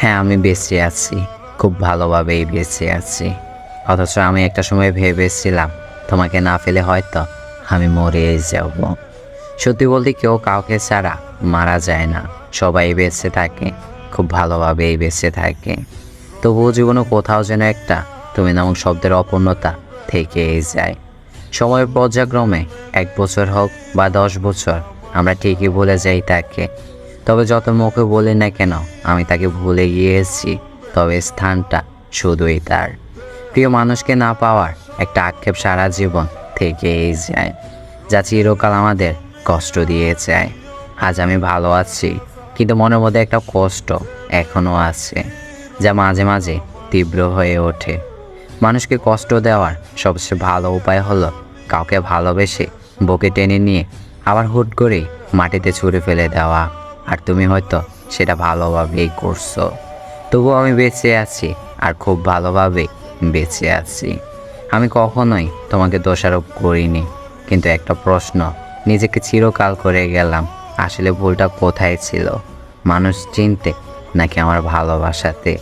হ্যাঁ আমি বেঁচে আছি। খুব ভালোভাবেই বেঁচে আছি। অথচ আমি একটা সময় ভেবেছিলাম, তোমাকে না ফেলে হয়তো আমি মরে যাব। সত্যি বলতে কেউ কাউকে ছাড়া মারা যায় না। সবাই বেঁচে থাকে, খুব ভালোভাবেই বেঁচে থাকে। তবুও জীবনে কোথাও যেন একটা তুমি নামক শব্দের অপূর্ণতা থেকেই যায়। সময়ের পর্যায়ক্রমে এক বছর হোক বা দশ বছর, আমরা ঠিকই বলে যাই তাকে। তবে যত মুখে বলি না কেন, আমি তাকে ভুলে গিয়েছি, তবে স্থানটা শুধুই তার। প্রিয় মানুষকে না পাওয়ার একটা আক্ষেপ সারা জীবন থেকেই যায়, যা চিরকাল আমাদের কষ্ট দিয়ে যায়। আজ আমি ভালো আছি, কিন্তু মনের মধ্যে একটা কষ্ট এখনও আছে, যা মাঝে মাঝে তীব্র হয়ে ওঠে। মানুষকে কষ্ট দেওয়ার সবচেয়ে ভালো উপায় হলো কাউকে ভালোবেসে বুকে টেনে নিয়ে আবার হুট করেই মাটিতে ছুঁড়ে ফেলে দেওয়া। আর তুমি হয়তো সেটা ভালোভাবেই করছ। তবুও আমি বেঁচে আছি আর খুব ভালোভাবে বেঁচে আছি। আমি কখনোই তোমাকে দোষারোপ করিনি, কিন্তু একটা প্রশ্ন, নিজেকে চিরকাল করে গেলাম, আসলে ভুলটা কোথায় ছিল? মানুষ চিনতে নাকি আমার ভালোবাসাতে?